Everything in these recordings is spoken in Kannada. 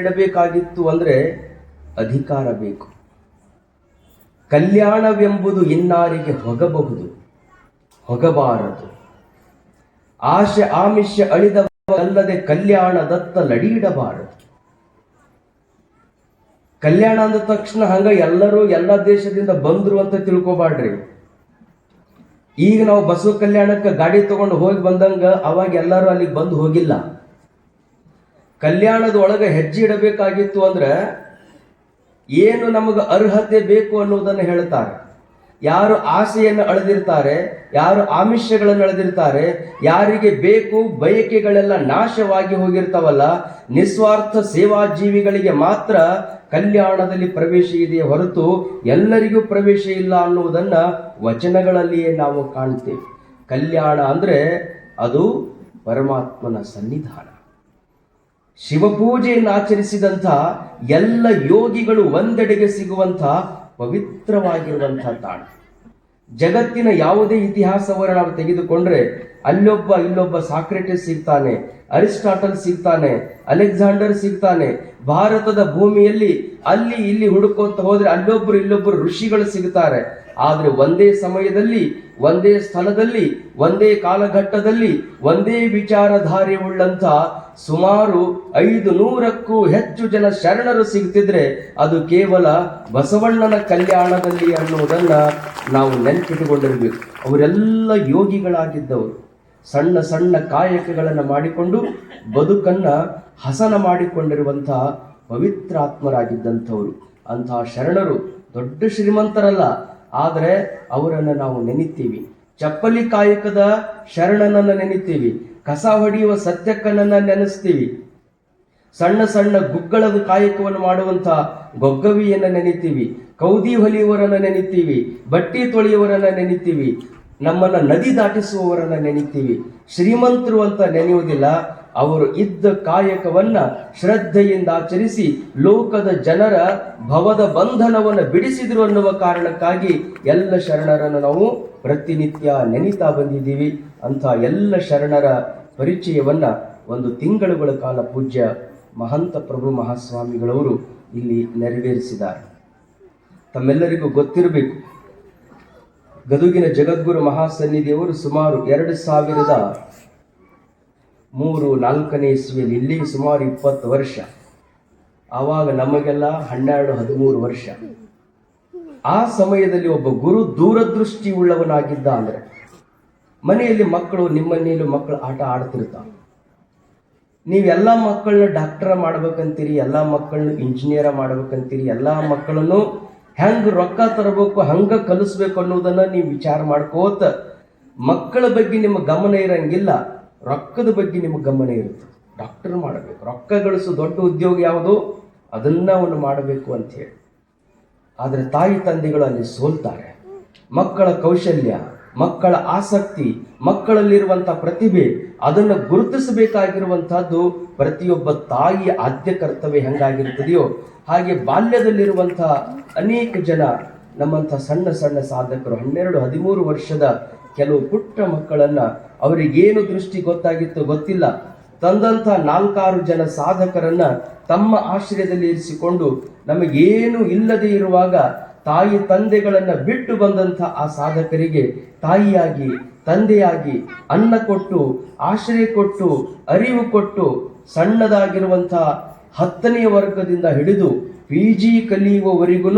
ಇಡಬೇಕಾಗಿತ್ತು ಅಂದ್ರೆ ಅಧಿಕಾರ ಬೇಕು. ಕಲ್ಯಾಣವೆಂಬುದು ಇನ್ನಾರಿಗೆ ಹೊಗಬಹುದು, ಹೊಗಬಾರದು. ಆಶೆ ಆಮಿಷ ಅಳಿದವಲ್ಲದೆ ಕಲ್ಯಾಣದತ್ತ ಲಡಿಯಿಡಬಾರದು. ಕಲ್ಯಾಣ ಅಂದ ತಕ್ಷಣ ಹಂಗ ಎಲ್ಲರೂ ಎಲ್ಲ ದೇಶದಿಂದ ಬಂದ್ರು ಅಂತ ತಿಳ್ಕೊಬಾಡ್ರಿ ಈಗ ನಾವು ಬಸವ ಕಲ್ಯಾಣಕ್ಕೆ ಗಾಡಿ ತಗೊಂಡು ಹೋಗಿ ಬಂದಂಗ ಅವಾಗ ಎಲ್ಲರೂ ಅಲ್ಲಿಗೆ ಬಂದು ಹೋಗಿಲ್ಲ. ಕಲ್ಯಾಣದ ಒಳಗೆ ಹೆಜ್ಜೆ ಇಡಬೇಕಾಗಿತ್ತು ಅಂದ್ರೆ ಏನು ನಮಗೆ ಅರ್ಹತೆ ಬೇಕು ಅನ್ನೋದನ್ನು ಹೇಳ್ತಾರೆ. ಯಾರು ಆಸೆಯನ್ನು ಅಳೆದಿರ್ತಾರೆ, ಯಾರು ಆಮಿಷಗಳನ್ನು ಅಳೆದಿರ್ತಾರೆ, ಯಾರಿಗೆ ಬೇಕು ಬಯಕೆಗಳೆಲ್ಲ ನಾಶವಾಗಿ ಹೋಗಿರ್ತಾವಲ್ಲ, ನಿಸ್ವಾರ್ಥ ಸೇವಾ ಜೀವಿಗಳಿಗೆ ಮಾತ್ರ ಕಲ್ಯಾಣದಲ್ಲಿ ಪ್ರವೇಶ ಇದೆಯೇ ಹೊರತು ಎಲ್ಲರಿಗೂ ಪ್ರವೇಶ ಇಲ್ಲ ಅನ್ನುವುದನ್ನ ವಚನಗಳಲ್ಲಿಯೇ ನಾವು ಕಾಣ್ತೇವೆ. ಕಲ್ಯಾಣ ಅಂದ್ರೆ ಅದು ಪರಮಾತ್ಮನ ಸನ್ನಿಧಾನ. ಶಿವಪೂಜೆಯನ್ನು ಆಚರಿಸಿದಂಥ ಎಲ್ಲ ಯೋಗಿಗಳು ಒಂದೆಡೆಗೆ ಸಿಗುವಂಥ ಪವಿತ್ರವಾಗಿರುವಂಥ ತಾಣ ಜಗತ್ತಿನ ಯಾವುದೇ ಇತಿಹಾಸವನ್ನು ನಾವು ತೆಗೆದುಕೊಂಡ್ರೆ ಅಲ್ಲೊಬ್ಬ ಇಲ್ಲೊಬ್ಬ ಸಾಕ್ರೆಟಿಸ್ ಸಿಗ್ತಾನೆ ಅರಿಸ್ಟಾಟಲ್ ಸಿಗ್ತಾನೆ, ಅಲೆಕ್ಸಾಂಡರ್ ಸಿಗ್ತಾನೆ, ಭಾರತದ ಭೂಮಿಯಲ್ಲಿ ಅಲ್ಲಿ ಇಲ್ಲಿ ಹುಡುಕೋತ ಹೋದ್ರೆ ಅಲ್ಲೊಬ್ರು ಇಲ್ಲೊಬ್ರು ಋಷಿಗಳು ಸಿಗ್ತಾರೆ. ಆದರೆ ಒಂದೇ ಸಮಯದಲ್ಲಿ ಒಂದೇ ಸ್ಥಳದಲ್ಲಿ, ಒಂದೇ ಕಾಲಘಟ್ಟದಲ್ಲಿ, ಒಂದೇ ವಿಚಾರಧಾರೆ ಉಳ್ಳಂತ ಸುಮಾರು ಐದು ನೂರಕ್ಕೂ ಹೆಚ್ಚು ಜನ ಶರಣರು ಸಿಗ್ತಿದ್ರೆ ಅದು ಕೇವಲ ಬಸವಣ್ಣನ ಕಲ್ಯಾಣದಲ್ಲಿ ಅನ್ನುವುದನ್ನ ನಾವು ನೆನಪಿಟ್ಟುಕೊಂಡಿರಬೇಕು. ಅವರೆಲ್ಲ ಯೋಗಿಗಳಾಗಿದ್ದವರು. ಸಣ್ಣ ಸಣ್ಣ ಕಾಯಕಗಳನ್ನು ಮಾಡಿಕೊಂಡು ಬದುಕನ್ನ ಹಸನ ಮಾಡಿಕೊಂಡಿರುವಂತಹ ಪವಿತ್ರಾತ್ಮರಾಗಿದ್ದಂಥವರು. ಅಂತಹ ಶರಣರು ದೊಡ್ಡ ಶ್ರೀಮಂತರಲ್ಲ. ಆದರೆ ಅವರನ್ನು ನಾವು ನೆನಿತೀವಿ. ಚಪ್ಪಲಿ ಕಾಯಕದ ಶರಣನನ್ನು ನೆನಿತೀವಿ. ಕಸ ಹೊಡೆಯುವ ಸತ್ಯಕ್ಕನನ್ನು ನೆನೆಸ್ತೀವಿ. ಸಣ್ಣ ಸಣ್ಣ ಗುಗ್ಗಳದ ಕಾಯಕವನ್ನು ಮಾಡುವಂಥ ಗೊಗ್ಗವಿಯನ್ನು ನೆನಿತೀವಿ. ಕೌದಿ ಹೊಲಿಯುವರನ್ನು ನೆನಿತೀವಿ. ಬಟ್ಟಿ ತೊಳೆಯುವರನ್ನು ನೆನಿತೀವಿ. ನಮ್ಮನ್ನ ನದಿ ದಾಟಿಸುವವರನ್ನ ನೆನಿತೀವಿ. ಶ್ರೀಮಂತರು ಅಂತ ನೆನೆಯುವುದಿಲ್ಲ. ಅವರು ಇದ್ದ ಕಾಯಕವನ್ನ ಶ್ರದ್ಧೆಯಿಂದ ಆಚರಿಸಿ ಲೋಕದ ಜನರ ಭವದ ಬಂಧನವನ್ನು ಬಿಡಿಸಿದ್ರು ಅನ್ನುವ ಕಾರಣಕ್ಕಾಗಿ ಎಲ್ಲ ಶರಣರನ್ನು ನಾವು ಪ್ರತಿನಿತ್ಯ ನೆನೀತಾ ಬಂದಿದ್ದೀವಿ. ಅಂತ ಎಲ್ಲ ಶರಣರ ಪರಿಚಯವನ್ನ ಒಂದು ತಿಂಗಳುಗಳ ಕಾಲ ಪೂಜ್ಯ ಮಹಂತ ಪ್ರಭು ಮಹಾಸ್ವಾಮಿಗಳವರು ಇಲ್ಲಿ ನೆರವೇರಿಸಿದ್ದಾರೆ. ತಮ್ಮೆಲ್ಲರಿಗೂ ಗೊತ್ತಿರಬೇಕು, ಗದುಗಿನ ಜಗದ್ಗುರು ಮಹಾಸನ್ನಿಧಿಯವರು ಸುಮಾರು ಎರಡು ಸಾವಿರದ ಮೂರು ನಾಲ್ಕನೇ ಇಸ್ವಿಯಲ್ಲಿ ಇಲ್ಲಿ ಸುಮಾರು ಇಪ್ಪತ್ತು ವರ್ಷ. ಆವಾಗ ನಮಗೆಲ್ಲ ಹನ್ನೆರಡು, ಹದಿಮೂರು ವರ್ಷ. ಆ ಸಮಯದಲ್ಲಿ ಒಬ್ಬ ಗುರು ದೂರದೃಷ್ಟಿ ಉಳ್ಳವನಾಗಿದ್ದ ಅಂದ್ರೆ, ಮನೆಯಲ್ಲಿ ಮಕ್ಕಳು ನಿಮ್ಮನೇಲೂ ಮಕ್ಕಳು ಆಟ ಆಡ್ತಿರ್ತಾವೆ ನೀವೆಲ್ಲ ಮಕ್ಕಳನ್ನ ಡಾಕ್ಟರ್ ಮಾಡ್ಬೇಕಂತೀರಿ, ಎಲ್ಲ ಮಕ್ಕಳನ್ನ ಇಂಜಿನಿಯರ ಮಾಡ್ಬೇಕಂತೀರಿ, ಎಲ್ಲ ಮಕ್ಕಳನ್ನು ಹೆಂಗೆ ರೊಕ್ಕ ತರಬೇಕು, ಹಂಗೆ ಕಲಿಸ್ಬೇಕು ಅನ್ನೋದನ್ನು ನೀವು ವಿಚಾರ ಮಾಡ್ಕೋತ ಮಕ್ಕಳ ಬಗ್ಗೆ ನಿಮ್ಮ ಗಮನ ಇರಂಗಿಲ್ಲ. ರೊಕ್ಕದ ಬಗ್ಗೆ ನಿಮಗೆ ಗಮನ ಇರುತ್ತೆ. ಡಾಕ್ಟರ್ ಮಾಡಬೇಕು. ರೊಕ್ಕ ಗಳಿಸೋ ದೊಡ್ಡ ಉದ್ಯೋಗ ಯಾವುದು? ಅದನ್ನ ಅವನು ಮಾಡಬೇಕು ಅಂತ ಹೇಳಿ. ಆದರೆ ತಾಯಿ ತಂದೆಗಳು ಅಲ್ಲಿ ಸೋಲ್ತಾರೆ. ಮಕ್ಕಳ ಕೌಶಲ್ಯ, ಮಕ್ಕಳ ಆಸಕ್ತಿ ಮಕ್ಕಳಲ್ಲಿರುವಂಥ ಪ್ರತಿಭೆ, ಅದನ್ನು ಗುರುತಿಸಬೇಕಾಗಿರುವಂತಹದ್ದು ಪ್ರತಿಯೊಬ್ಬ ತಾಯಿಯ ಆದ್ಯ ಕರ್ತವ್ಯ ಹೆಂಗಾಗಿರ್ತದೆಯೋ ಹಾಗೆ ಬಾಲ್ಯದಲ್ಲಿರುವಂತಹ ಅನೇಕ ಜನ ನಮ್ಮಂಥ ಸಣ್ಣ ಸಣ್ಣ ಸಾಧಕರು, ಹನ್ನೆರಡು, ಹದಿಮೂರು ವರ್ಷದ ಕೆಲವು ಪುಟ್ಟ ಮಕ್ಕಳನ್ನ ಅವರಿಗೇನು ದೃಷ್ಟಿ ಗೊತ್ತಾಗಿತ್ತು ಗೊತ್ತಿಲ್ಲ. ತಂದಂಥ ನಾಲ್ಕಾರು ಜನ ಸಾಧಕರನ್ನ ತಮ್ಮ ಆಶ್ರಯದಲ್ಲಿ ಇರಿಸಿಕೊಂಡು ನಮಗೇನು ಇಲ್ಲದೆ ಇರುವಾಗ ತಾಯಿ ತಂದೆಗಳನ್ನು ಬಿಟ್ಟು ಬಂದಂಥ ಆ ಸಾಧಕರಿಗೆ ತಾಯಿಯಾಗಿ, ತಂದೆಯಾಗಿ ಅನ್ನ ಕೊಟ್ಟು, ಆಶ್ರಯ ಕೊಟ್ಟು, ಅರಿವು ಕೊಟ್ಟು ಸಣ್ಣದಾಗಿರುವಂಥ ಹತ್ತನೆಯ ವರ್ಗದಿಂದ ಹಿಡಿದು ಪಿ ಜಿ ಕಲಿಯುವವರೆಗೂ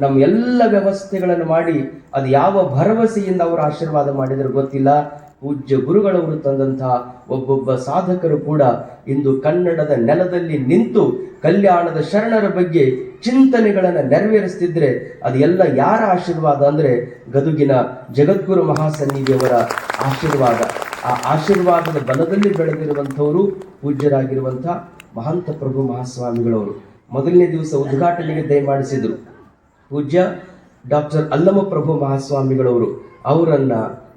ನಮ್ಮ ಎಲ್ಲ ವ್ಯವಸ್ಥೆಗಳನ್ನು ಮಾಡಿ ಅದು ಯಾವ ಭರವಸೆಯಿಂದ ಅವರು ಆಶೀರ್ವಾದ ಮಾಡಿದರೆ ಗೊತ್ತಿಲ್ಲ. ಪೂಜ್ಯ ಗುರುಗಳವರು ತಂದಂತಹ ಒಬ್ಬೊಬ್ಬ ಸಾಧಕರು ಕೂಡ ಇಂದು ಕನ್ನಡದ ನೆಲದಲ್ಲಿ ನಿಂತು ಕಲ್ಯಾಣದ ಶರಣರ ಬಗ್ಗೆ ಚಿಂತನೆಗಳನ್ನು ನೆರವೇರಿಸ್ತಿದ್ರೆ ಅದೆಲ್ಲ ಯಾರ ಆಶೀರ್ವಾದ ಅಂದ್ರೆ ಗದುಗಿನ ಜಗದ್ಗುರು ಮಹಾಸನ್ನಿಧಿಯವರ ಆಶೀರ್ವಾದ. ಆ ಆಶೀರ್ವಾದದ ಬಲದಲ್ಲಿ ಬೆಳೆದಿರುವಂಥವರು ಪೂಜ್ಯರಾಗಿರುವಂಥ ಮಹಂತ ಪ್ರಭು ಮಹಾಸ್ವಾಮಿಗಳವರು. ಮೊದಲನೇ ದಿವಸ ಉದ್ಘಾಟನೆಗೆ ದಯಮಾಡಿಸಿದರು. ಪೂಜ್ಯ ಡಾಕ್ಟರ್ ಅಲ್ಲಮ ಪ್ರಭು ಮಹಾಸ್ವಾಮಿಗಳವರು, ಅವರನ್ನ,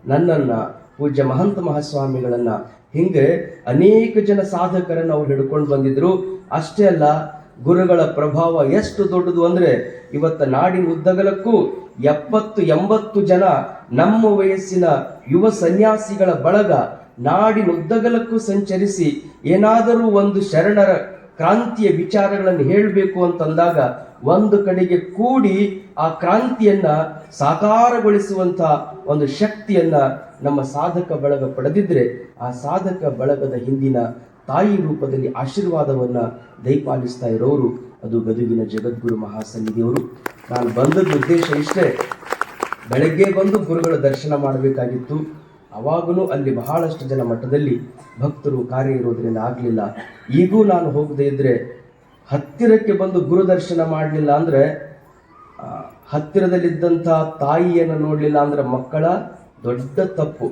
ನನ್ನನ್ನ, ಪೂಜ್ಯ ಮಹಂತ ಮಹಾಸ್ವಾಮಿಗಳನ್ನ ಹಿಂಗೆ ಅನೇಕ ಜನ ಸಾಧಕರನ್ನು ಅವ್ರು ಹಿಡ್ಕೊಂಡು ಬಂದಿದ್ರು. ಅಷ್ಟೇ ಅಲ್ಲ, ಗುರುಗಳ ಪ್ರಭಾವ ಎಷ್ಟು ದೊಡ್ಡದು ಅಂದ್ರೆ ಇವತ್ತ ನಾಡಿನ ಉದ್ದಗಲಕ್ಕೂ ಎಪ್ಪತ್ತು, ಎಂಬತ್ತು ಜನ ನಮ್ಮ ವಯಸ್ಸಿನ ಯುವ ಸನ್ಯಾಸಿಗಳ ಬಳಗ ನಾಡಿನ ಉದ್ದಗಲಕ್ಕೂ ಸಂಚರಿಸಿ ಏನಾದರೂ ಒಂದು ಶರಣರ ಕ್ರಾಂತಿಯ ವಿಚಾರಗಳನ್ನು ಹೇಳಬೇಕು ಅಂತಂದಾಗ ಒಂದು ಕಡೆಗೆ ಕೂಡಿ ಆ ಕ್ರಾಂತಿಯನ್ನ ಸಾಕಾರಗೊಳಿಸುವಂತ ಒಂದು ಶಕ್ತಿಯನ್ನ ನಮ್ಮ ಸಾಧಕ ಬಳಗ ಪಡೆದಿದ್ರೆ ಆ ಸಾಧಕ ಬಳಗದ ಹಿಂದಿನ ತಾಯಿ ರೂಪದಲ್ಲಿ ಆಶೀರ್ವಾದವನ್ನ ದಯಪಾಲಿಸ್ತಾ ಇರೋರು ಅದು ಗದುಗಿನ ಜಗದ್ಗುರು ಮಹಾಸನ್ನಿಧಿಯವರು. ನಾನು ಬಂದದ್ದು ಉದ್ದೇಶ ಇಷ್ಟೇ. ಬೆಳಗ್ಗೆ ಬಂದು ಗುರುಗಳ ದರ್ಶನ ಮಾಡಬೇಕಾಗಿತ್ತು. ಅವಾಗಲೂ ಅಲ್ಲಿ ಬಹಳಷ್ಟು ಜನ ಮಠದಲ್ಲಿ ಭಕ್ತರು ಕಾರ್ಯ ಇರೋದ್ರಿಂದ ಆಗಲಿಲ್ಲ. ಈಗೂ ನಾನು ಹೋಗದೇ ಇದ್ದರೆ ಹತ್ತಿರಕ್ಕೆ ಬಂದು ಗುರು ದರ್ಶನ ಮಾಡಲಿಲ್ಲ ಅಂದ್ರೆ ಹತ್ತಿರದಲ್ಲಿದ್ದಂಥ ತಾಯಿಯನ್ನು ನೋಡಲಿಲ್ಲ ಅಂದ್ರೆ ಮಕ್ಕಳ ದೊಡ್ಡ ತಪ್ಪು.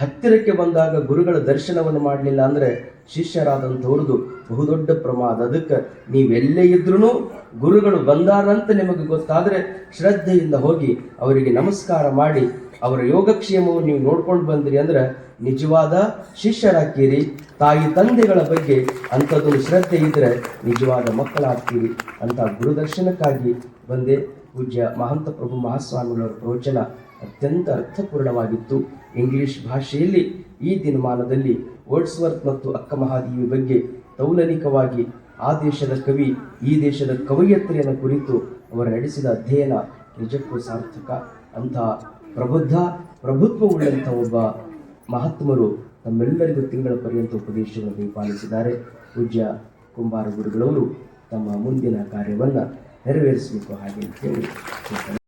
ಹತ್ತಿರಕ್ಕೆ ಬಂದಾಗ ಗುರುಗಳ ದರ್ಶನವನ್ನು ಮಾಡಲಿಲ್ಲ ಅಂದರೆ ಶಿಷ್ಯರಾದಂಥವ್ರದ್ದು ಬಹುದೊಡ್ಡ ಪ್ರಮಾದ. ಅದಕ್ಕೆ ನೀವೆಲ್ಲೇ ಇದ್ರೂ ಗುರುಗಳು ಬಂದಾರಂತ ನಿಮಗೆ ಗೊತ್ತಾದರೆ ಶ್ರದ್ಧೆಯಿಂದ ಹೋಗಿ ಅವರಿಗೆ ನಮಸ್ಕಾರ ಮಾಡಿ ಅವರ ಯೋಗಕ್ಷೇಮವನ್ನು ನೀವು ನೋಡ್ಕೊಂಡು ಬಂದ್ರಿ ಅಂದ್ರೆ ನಿಜವಾದ ಶಿಷ್ಯರಾಗ್ತೀರಿ, ತಾಯಿ ತಂದೆಗಳ ಬಗ್ಗೆ ಅಂಥದ್ದೊಂದು ಶ್ರದ್ಧೆ ಇದ್ದರೆ ನಿಜವಾದ ಮಕ್ಕಳಾಗ್ತೀರಿ ಅಂತ ಗುರುದರ್ಶನಕ್ಕಾಗಿ ಬಂದೆ. ಪೂಜ್ಯ ಮಹಂತ ಪ್ರಭು ಮಹಾಸ್ವಾಮಿಗಳವರ ಪ್ರವಚನ ಅತ್ಯಂತ ಅರ್ಥಪೂರ್ಣವಾಗಿತ್ತು. ಇಂಗ್ಲಿಷ್ ಭಾಷೆಯಲ್ಲಿ ಈ ದಿನಮಾನದಲ್ಲಿ ವರ್ಡ್ಸ್ವರ್ತ್ ಮತ್ತು ಅಕ್ಕ ಮಹಾದೇವಿ ಬಗ್ಗೆ ತೌಲನಿಕವಾಗಿ ಆ ದೇಶದ ಕವಿ, ಈ ದೇಶದ ಕವಯತ್ರಿಯನ್ನು ಕುರಿತು ಅವರು ನಡೆಸಿದ ಅಧ್ಯಯನ ನಿಜಕ್ಕೂ ಸಾರ್ಥಕ. ಅಂತಹ ಪ್ರಬುದ್ಧ, ಪ್ರಭುತ್ವವುಳ್ಳಂಥ ಒಬ್ಬ ಮಹಾತ್ಮರು ತಮ್ಮೆಲ್ಲರಿಗೂ ತಿಂಗಳ ಪರ್ಯಂತ ಉಪದೇಶವನ್ನು ಪಾಲಿಸಿದ್ದಾರೆ. ಪೂಜ್ಯ ಕುಂಬಾರ ಗುರುಗಳವರು ತಮ್ಮ ಮುಂದಿನ ಕಾರ್ಯವನ್ನು ನೆರವೇರಿಸಬೇಕು ಹಾಗೆ ಅಂತೇಳಿ